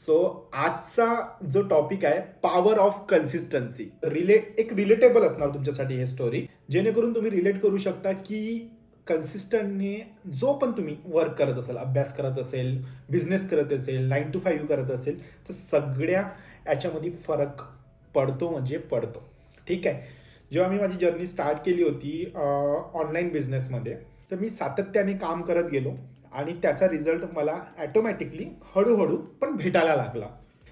So आजचा जो topic आहे पॉवर ऑफ कन्सिस्टन्सी रिले एक रिलेटेबल असणार तुमच्यासाठी हे स्टोरी जेणेकरून तुम्ही रिलेट करू शकता की कन्सिस्टंटने जो पण तुम्ही वर्क करत असाल अभ्यास करत असेल बिझनेस करत असेल नाईन टू फाईव्ह करत असेल तर सगळ्या याच्यामध्ये फरक पडतो म्हणजे पडतो. ठीक आहे? जेव्हा मी माझी जर्नी स्टार्ट केली होती ऑनलाईन बिझनेसमध्ये तर मी सातत्याने काम करत गेलो. आणि त्याचा रिझल्ट मला ॲटोमॅटिकली हळूहळू पण भेटायला लागला.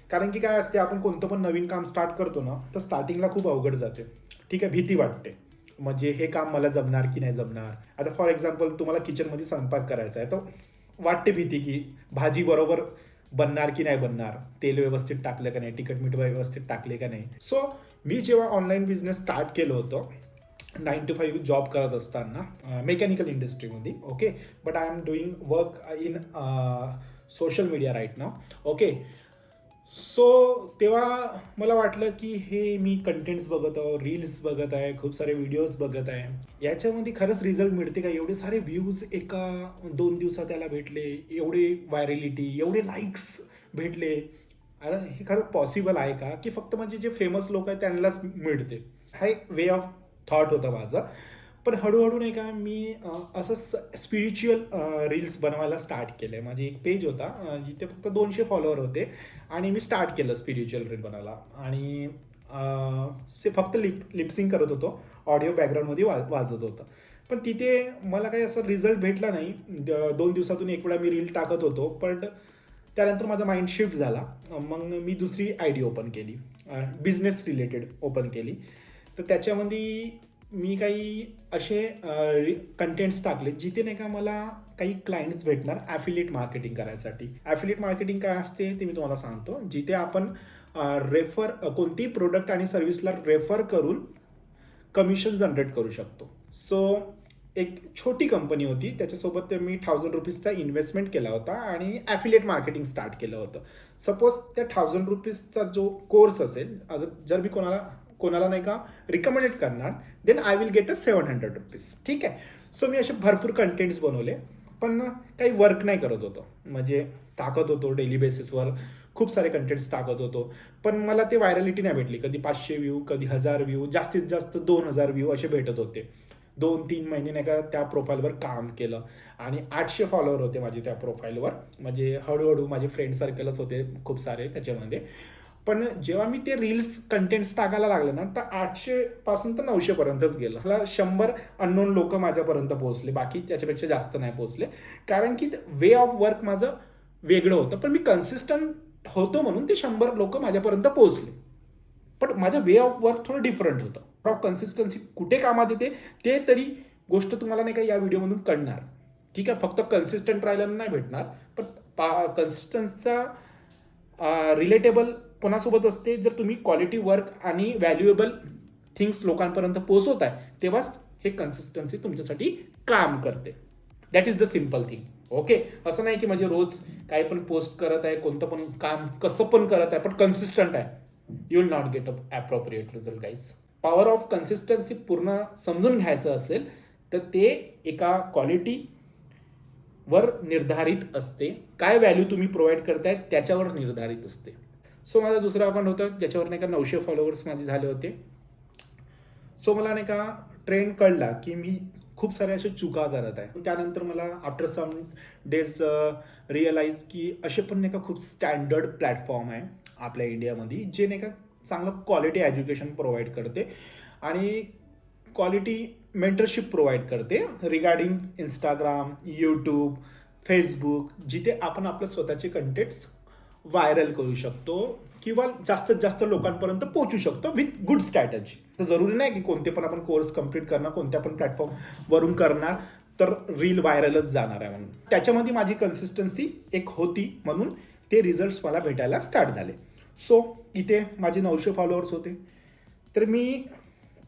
कारण की काय असते आपण कोणतं पण नवीन काम स्टार्ट करतो ना तर स्टार्टिंगला खूप अवघड जाते. ठीक आहे भीती वाटते. म्हणजे हे काम मला जमणार की नाही जमणार? आता फॉर एक्झाम्पल तुम्हाला किचनमध्ये स्वयंपाक करायचा आहे तर वाटते भीती की भाजी बरोबर बनणार की नाही बनणार? तेल व्यवस्थित टाकलं का नाही? तिखट मीठ व्यवस्थित टाकले का नाही? सो मी जेव्हा ऑनलाईन बिझनेस स्टार्ट केलं होतं नाईन टू फाईव्ह जॉब करत असताना मेकॅनिकल इंडस्ट्रीमध्ये okay but I am doing work in social media right now okay so तेव्हा मला वाटलं की हे मी कंटेंट्स बघत आहो रील्स बघत आहे खूप सारे व्हिडिओज बघत आहे. याच्यामध्ये खरंच रिझल्ट मिळते का? एवढे सारे व्ह्यूज एका दोन दिवसात त्याला भेटले एवढे व्हायरलिटी एवढे लाईक्स भेटले. अरे हे खरं पॉसिबल आहे का? की फक्त म्हणजे जे फेमस लोक आहेत त्यांनाच मिळते. हा एक वे ऑफ थॉट होता माझा. पण हळूहळू नाही का मी असं स्पिरिच्युअल रील्स बनवायला स्टार्ट केलं माझी एक पेज होता जिथे फक्त दोनशे फॉलोअर होते आणि मी स्टार्ट केलं स्पिरिच्युअल रील बनायला. आणि से फक्त लिप लिपसिंग करत होतो. ऑडिओ बॅकग्राऊंडमध्ये वा वाजत होतं. पण तिथे मला काही असं रिझल्ट भेटला नाही. द- दोन दिवसातून एक वेळा मी रील टाकत होतो. पण त्यानंतर माझा माइंड शिफ्ट झाला. मग मी दुसरी आय डी ओपन केली बिझनेस रिलेटेड ओपन केली. तर त्याच्यामध्ये मी काही असे कंटेंट्स टाकले जिथे नाही का मला काही क्लायंट्स भेटणार ॲफिलिएट मार्केटिंग करायसाठी. ॲफिलिएट मार्केटिंग काय असते ते मी तुम्हाला सांगतो. जिथे आपण रेफर कोणतीही प्रोडक्ट आणि सर्व्हिसला रेफर करून कमिशन जनरेट करू शकतो. सो एक छोटी कंपनी होती. त्याच्यासोबत मी थाउजंड रुपीजचा इन्व्हेस्टमेंट केला होता आणि ॲफिलिएट मार्केटिंग स्टार्ट केलं होतं. सपोज त्या थाउजंड रुपीजचा जो कोर्स असेल अगर जर मी कोणाला कोणाला नाही का? रिकमेंडेड करणार. Then I will get a seven hundred rupees ठीक आहे? सो मी असे भरपूर कंटेंट्स बनवले. पण काही वर्क नाही करत होतो. म्हणजे टाकत होतो डेली बेसिसवर खूप सारे कंटेंट्स टाकत होतो. पण मला ते व्हायरलिटी नाही भेटली. कधी पाचशे व्ह्यू कधी हजार व्ह्यू जास्तीत जास्त दोन हजार व्ह्यू असे भेटत होते. दोन तीन महिने नाही का त्या प्रोफाईलवर काम केलं. आणि आठशे फॉलोअर होते माझे त्या प्रोफाईलवर म्हणजे हळूहळू माझे फ्रेंड सर्कलच होते खूप सारे त्याच्यामध्ये. पण जेव्हा मी ते रील्स कंटेंट्स टाकायला लागले ना तर आठशे पासून तर नऊशे पर्यंतच गेलं. मला शंभर अननोन लोक माझ्यापर्यंत पोहोचले बाकी त्याच्यापेक्षा जास्त नाही पोहोचले. कारण की वे ऑफ वर्क माझं वेगळं होतं पण मी कन्सिस्टंट होतो म्हणून ते शंभर लोक माझ्यापर्यंत पोहोचले. पण माझं वे ऑफ वर्क थोडं डिफरंट होतं. ऑफ कन्सिस्टन्सी कुठे कामात येते ते तरी गोष्ट तुम्हाला नाही का या व्हिडिओमधून कळणार. ठीक आहे फक्त कन्सिस्टंट राहिल्यानं नाही भेटणार पण पा कन्सिस्टन्सचा रिलेटेबल कोणासोबत असते जर तुम्ही क्वालिटी वर्क आणि व्हॅल्युएबल थिंग्स लोकांपर्यंत पोहोचवत आहे तेव्हाच हे कन्सिस्टन्सी तुमच्यासाठी काम करते. That is the simple thing okay असं नाही की म्हणजे रोज काही पण पोस्ट करत आहे कोणतं पण काम कसं पण करत आहे पण कन्सिस्टंट आहे. You will not get a appropriate result guys power of consistency पूर्ण समजून घ्यायचं असेल तर ते एका क्वालिटी वर निर्धारित असते. काय व्हॅल्यू तुम्ही प्रोव्हाइड करतायत त्याच्यावर निर्धारित असते. सो माझा दुसरा अकाउंट होतं ज्याच्यावर नाही का नऊशे फॉलोअर्स माझे झाले होते. सो मला नाही का ट्रेंड कळला की मी खूप साऱ्या अशा चुका करत आहे. त्यानंतर मला आफ्टर सम डेज रिअलाइज की असे पण नाही का खूप स्टँडर्ड प्लॅटफॉर्म आहे आपल्या इंडियामध्ये जे नाही का चांगलं क्वालिटी एज्युकेशन प्रोव्हाइड करते आणि क्वालिटी मेंटरशिप प्रोव्हाइड करते रिगार्डिंग इंस्टाग्राम यूट्यूब फेसबुक जिथे आपण आपलं स्वतःचे कंटेंट्स व्हायरल करू शकतो किंवा जास्तीत जास्त लोकांपर्यंत पोहोचू शकतो विथ गुड स्ट्रॅटजी तर जरुरी नाही की कोणते पण आपण कोर्स कंप्लीट करणार कोणत्या पण प्लॅटफॉर्मवरून करणार तर रील व्हायरलच जाणार आहे म्हणून. त्याच्यामध्ये माझी कन्सिस्टन्सी एक होती म्हणून ते रिझल्ट्स मला भेटायला स्टार्ट झाले. सो इथे माझे नऊशे फॉलोअर्स होते. तर मी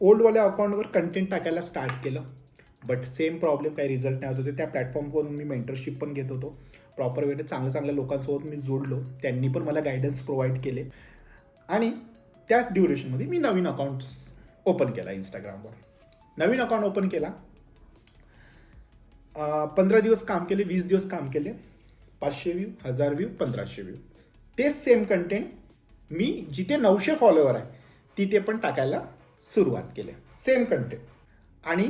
ओल्डवाल्या अकाउंटवर कंटेंट टाकायला स्टार्ट केलं. बट सेम प्रॉब्लेम काही रिझल्ट नाही होत होते. त्या प्लॅटफॉर्मवरून मी मेंटरशिप पण घेत होतो. प्रॉपर वेने चांगल्या चांगल्या लोकांसोबत मी जोडलो. त्यांनी पण मला गायडन्स प्रोव्हाइड केले. आणि त्याच ड्युरेशनमध्ये मी नवीन अकाउंट ओपन केला इंस्टाग्रामवर नवीन अकाउंट ओपन केला. पंधरा दिवस काम केले वीस दिवस काम केले. पाचशे व्ह्यू हजार व्ह्यू पंधराशे व्ह्यू तेच सेम कंटेंट मी जिथे नऊशे फॉलोवर आहे तिथे पण टाकायला सुरुवात केली. सेम कंटेंट आणि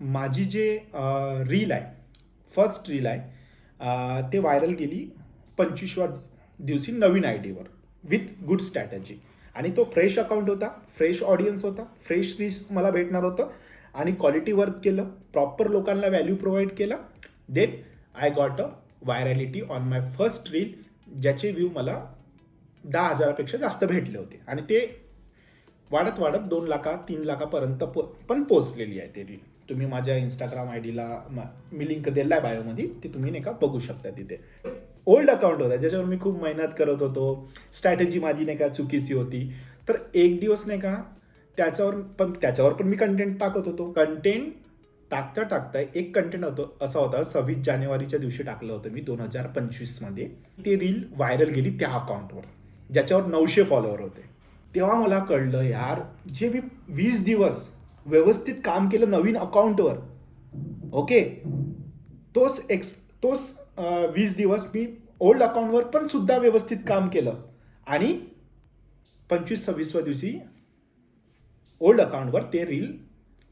माझी जे रील आहे फर्स्ट रील आहे ते व्हायरल गेली पंचवीसव्या दिवशी नवीन आय डीवर विथ गुड स्ट्रॅटजी आणि तो फ्रेश अकाउंट होता फ्रेश ऑडियन्स होता फ्रेश रीच मला भेटणार होतं. आणि क्वालिटी वर्क केलं प्रॉपर लोकांना व्हॅल्यू प्रोव्हाइड केला. Then I got a virality on my first reel ज्याचे व्ह्यू मला दहा हजारापेक्षा जास्त भेटले होते. आणि ते वाढत वाढत दोन लाखा तीन लाखापर्यंत पो पण पोचलेली आहे ते रील. तुम्ही माझ्या इंस्टाग्राम आय डीला मी लिंक दिला आहे बायोमध्ये ते तुम्ही नाही का बघू शकता तिथे. ओल्ड अकाउंट होता ज्याच्यावर मी खूप मेहनत करत होतो स्ट्रॅटेजी माझी नाही का चुकीची होती. तर एक दिवस नाही का त्याच्यावर पण त्याच्यावर पण मी कंटेंट टाकत होतो. कंटेंट टाकता टाकता एक कंटेंट होतो असा होता सव्वीस जानेवारीच्या दिवशी टाकलं होतं मी दोन हजार पंचवीसमध्ये. ते रील व्हायरल गेली त्या अकाउंटवर ज्याच्यावर नऊशे फॉलोअर होते. तेव्हा मला कळलं यार जे मी वीस दिवस व्यवस्थित काम केलं नवीन अकाउंटवर ओके तोच एक्स तोच वीस दिवस मी ओल्ड अकाउंटवर पण सुद्धा व्यवस्थित काम केलं. आणि पंचवीस सव्वीसव्या दिवशी ओल्ड अकाउंटवर ते रील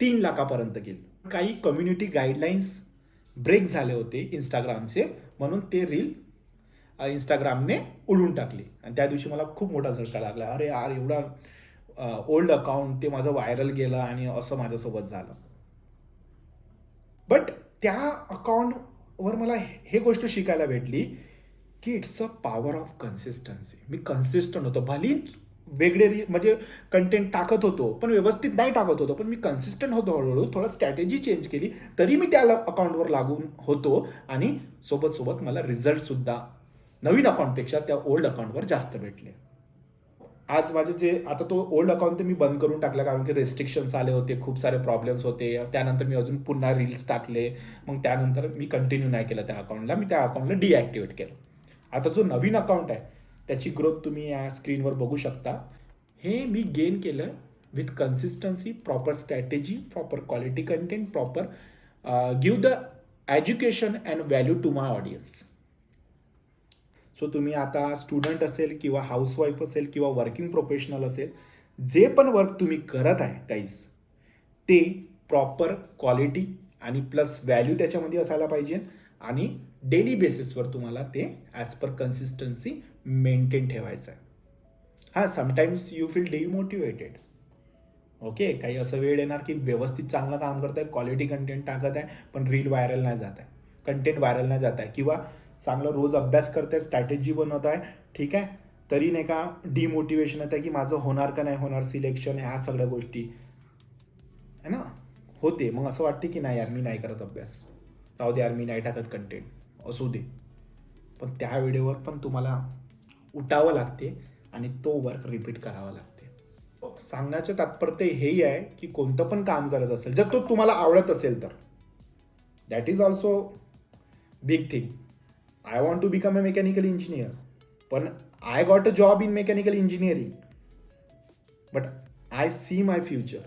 तीन लाखापर्यंत गेली. काही कम्युनिटी गाईडलाईन्स ब्रेक झाले होते इंस्टाग्रामचे म्हणून ते रील इंस्टाग्रामने उडून टाकली. आणि त्या दिवशी मला खूप मोठा झटका लागला. अरे यार एवढा ओल्ड अकाउंट ते माझं व्हायरल गेलं आणि असं माझ्यासोबत झालं. बट त्या अकाउंटवर मला हे गोष्ट शिकायला भेटली की it's a power of consistency me consistent होतो. भली वेगळे री म्हणजे कंटेंट टाकत होतो पण व्यवस्थित नाही टाकत होतो. पण मी कन्सिस्टंट होतो हळूहळू. थोडं स्ट्रॅटेजी चेंज केली तरी मी त्या अकाउंटवर लागून होतो आणि सोबत सोबत मला रिझल्टसुद्धा नवीन अकाउंटपेक्षा त्या ओल्ड अकाउंटवर जास्त भेटले. आज माझे जे आता तो ओल्ड अकाउंट मी बंद करून टाकला कारण की रेस्ट्रिक्शन्स आले होते खूप सारे प्रॉब्लेम्स होते. त्यानंतर मी अजून पुन्हा रील्स टाकले. मग त्यानंतर मी कंटिन्यू नाही केलं त्या अकाउंटला मी त्या अकाउंटला डिॲक्टिवेट केलं. आता जो नवीन अकाउंट आहे त्याची ग्रोथ तुम्ही या स्क्रीनवर बघू शकता. हे मी गेन केलं with consistency proper strategy proper quality content proper give the education and value to my audience so तुम्ही आता स्टुडंट असेल किंवा हाऊसवाईफ असेल किंवा वर्किंग प्रोफेशनल असेल जे पण वर्क तुम्ही करत आहे काहीच ते प्रॉपर क्वालिटी आणि प्लस व्हॅल्यू त्याच्यामध्ये असायला पाहिजे आणि डेली बेसिसवर तुम्हाला ते ॲज पर कन्सिस्टन्सी मेंटेन ठेवायचं आहे. हां sometimes you feel demotivated okay काही असं वेळ येणार की व्यवस्थित चांगलं काम करत आहे क्वालिटी कंटेंट टाकत आहे पण रील व्हायरल नाही जात आहे. कंटेंट व्हायरल नाही जात आहे. किंवा चांगलं रोज अभ्यास करत आहे स्ट्रॅटेजी बनवत आहे ठीक आहे? तरी नाही का डिमोटिवेशन येतं की माझं होणार का नाही होणार सिलेक्शन ह्या सगळ्या गोष्टी. है ना? होते. मग असं वाटते की नाही यार मी नाही करत अभ्यास. राहू दे यार मी नाही टाकत कंटेंट असू दे. पण त्या व्हिडिओवर पण तुम्हाला उठावं लागते आणि तो वर्क रिपीट करावा लागते. सांगण्याचं तात्पर्य हेही आहे की कोणतं पण काम करत असेल जर तो तुम्हाला आवडत असेल तर. That is also big thing I want to become a mechanical engineer पण I got a job in mechanical engineering but I see my future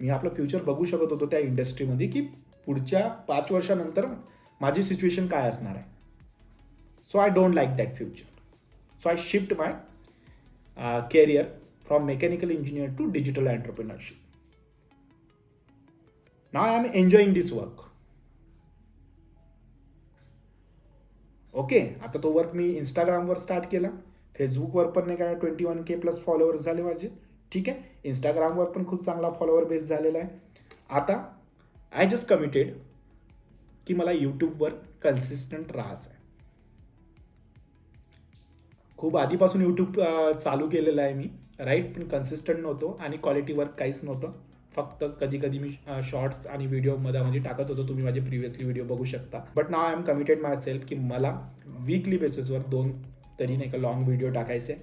मी आपलं फ्युचर बघू शकत होतो त्या इंडस्ट्रीमध्ये की पुढच्या पाच वर्षानंतर माझी सिच्युएशन काय असणार आहे. So I don't like that future so I shift my career from mechanical engineer to digital entrepreneurship now I am enjoying this work okay आता तो वर्क मी इंस्टाग्रामवर स्टार्ट केला. फेसबुकवर पण नाही काय twenty one K plus followers झाले माझे. ठीक आहे? इंस्टाग्रामवर पण खूप चांगला फॉलोअर बेस झालेला आहे. आता आय जस्ट कमिटेड की मला यूट्यूबवर कन्सिस्टंट राहायचं आहे. खूप आधीपासून यूट्यूब चालू केलेलं आहे मी. राईट पण कन्सिस्टंट नव्हतो आणि क्वालिटी वर्क काहीच नव्हतं. फक्त कधी कधी मी शॉर्ट्स आणि व्हिडिओ मधामध्ये टाकत होतो. तुम्ही माझे प्रिव्हियसली व्हिडिओ बघू शकता. But now I am committed myself की मला वीकली बेसिसवर दोन तरी नाही का लॉंग व्हिडिओ टाकायचे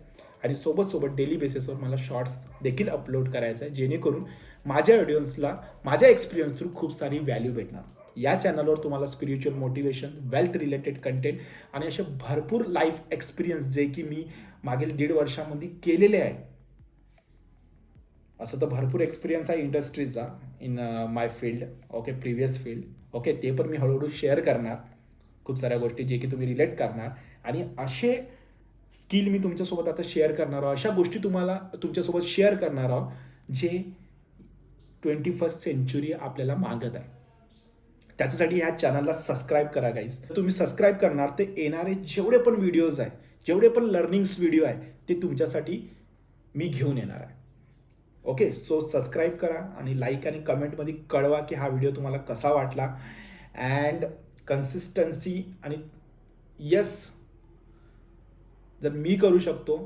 आणि सोबत सोबत डेली बेसिसवर मला शॉर्ट्स देखील अपलोड करायचं आहे जेणेकरून माझ्या ऑडियन्सला माझ्या एक्सपिरियन्स थ्रू खूप सारी व्हॅल्यू भेटणार. या चॅनलवर तुम्हाला spiritual motivation wealth related content आणि असे भरपूर लाईफ एक्सपिरियन्स जे की मी मागील दीड वर्षामध्ये केलेले आहे. असं तर भरपूर एक्सपिरियन्स आहे इंडस्ट्रीचा in my field okay previous field okay ते पण मी हळूहळू शेअर करणार. खूप साऱ्या गोष्टी जे की तुम्ही रिलेट करणार. आणि असे स्किल मी तुमच्यासोबत आता शेअर करणार आहोत. अशा गोष्टी तुम्हाला तुमच्यासोबत शेअर करणार आहोत जे ट्वेंटी फर्स्ट सेंचुरी आपल्याला मागत आहे. त्याच्यासाठी ह्या चॅनलला सबस्क्राईब करा गाईज तुम्ही सबस्क्राईब करणार ते येणारे जेवढे पण व्हिडिओज आहे जेवढे पण लर्निंग्स व्हिडिओ आहे ते तुमच्यासाठी मी घेऊन येणार आहे. ओके सो सबस्क्राईब करा आणि लाईक आणि कमेंटमध्ये कळवा की हा व्हिडिओ तुम्हाला कसा वाटला. अँड कन्सिस्टन्सी आणि यस जर मी करू शकतो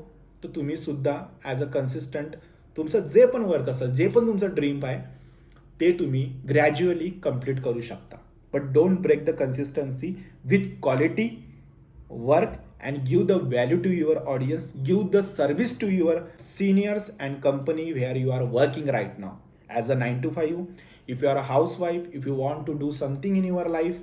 तर तुम्ही सुद्धा ॲज अ कन्सिस्टंट तुमचं जे पण वर्क असेल जे पण तुमचं ड्रीम आहे ते तुम्ही ग्रॅज्युअली कंप्लीट करू शकता. But don't break the consistency with quality work and give the value to your audience give the service to your seniors and company where you are working right now. As a nine to five if you are a housewife if you want to do something in your life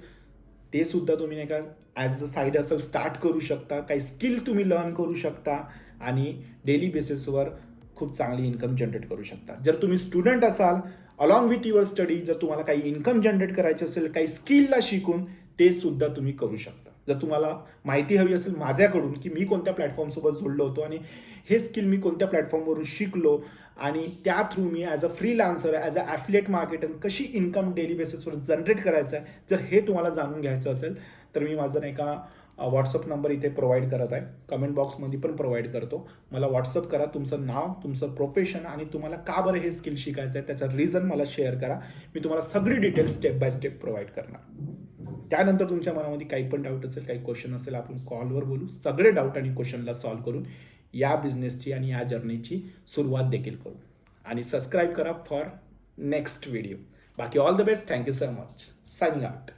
ते सुद्धा तुम्ही नाही का as a side असेल start करू शकता काही skill तुम्ही लर्न करू शकता आणि डेली बेसिसवर खूप चांगली इन्कम जनरेट करू शकता जर तुम्ही स्टुडंट असाल अलॉंग विथ युअर स्टडी जर तुम्हाला काही इन्कम जनरेट करायचे असेल काही स्किलला शिकून ते सुद्धा तुम्ही करू शकता जर तुम्हाला माहिती हवी असेल माझ्याकडून की मी कोणत्या प्लॅटफॉर्मसोबत जोडलो होतो आणि हे स्किल मी कोणत्या प्लॅटफॉर्मवरून शिकलो आणि त्या through me as a freelancer as a affiliate marketer कशी इन्कम डेली बेसिसवर जनरेट करायचं आहे जर हे तुम्हाला जाणून घ्यायचं असेल तर मी माझं नाही का व्हॉट्सअप नंबर इथे प्रोव्हाइड करत आहे. कमेंट बॉक्समध्ये पण प्रोव्हाइड करतो. मला व्हॉट्सअप करा तुमचं नाव तुमचं प्रोफेशन आणि तुम्हाला का बरं हे स्किल शिकायचं आहे त्याचं रिझन मला शेअर करा. मी तुम्हाला सगळी details step by step provide करणार. त्यानंतर तुमच्या मनामध्ये काही पण डाऊट असेल काही क्वेश्चन असेल आपण कॉलवर बोलू. सगळे डाऊट आणि क्वेश्चनला सॉल्व्ह करून या बिझनेसची आणि या जर्नीची सुरुवात देखील करू. आणि सबस्क्राईब करा फॉर नेक्स्ट व्हिडिओ बाकी all the best thank you so much signing out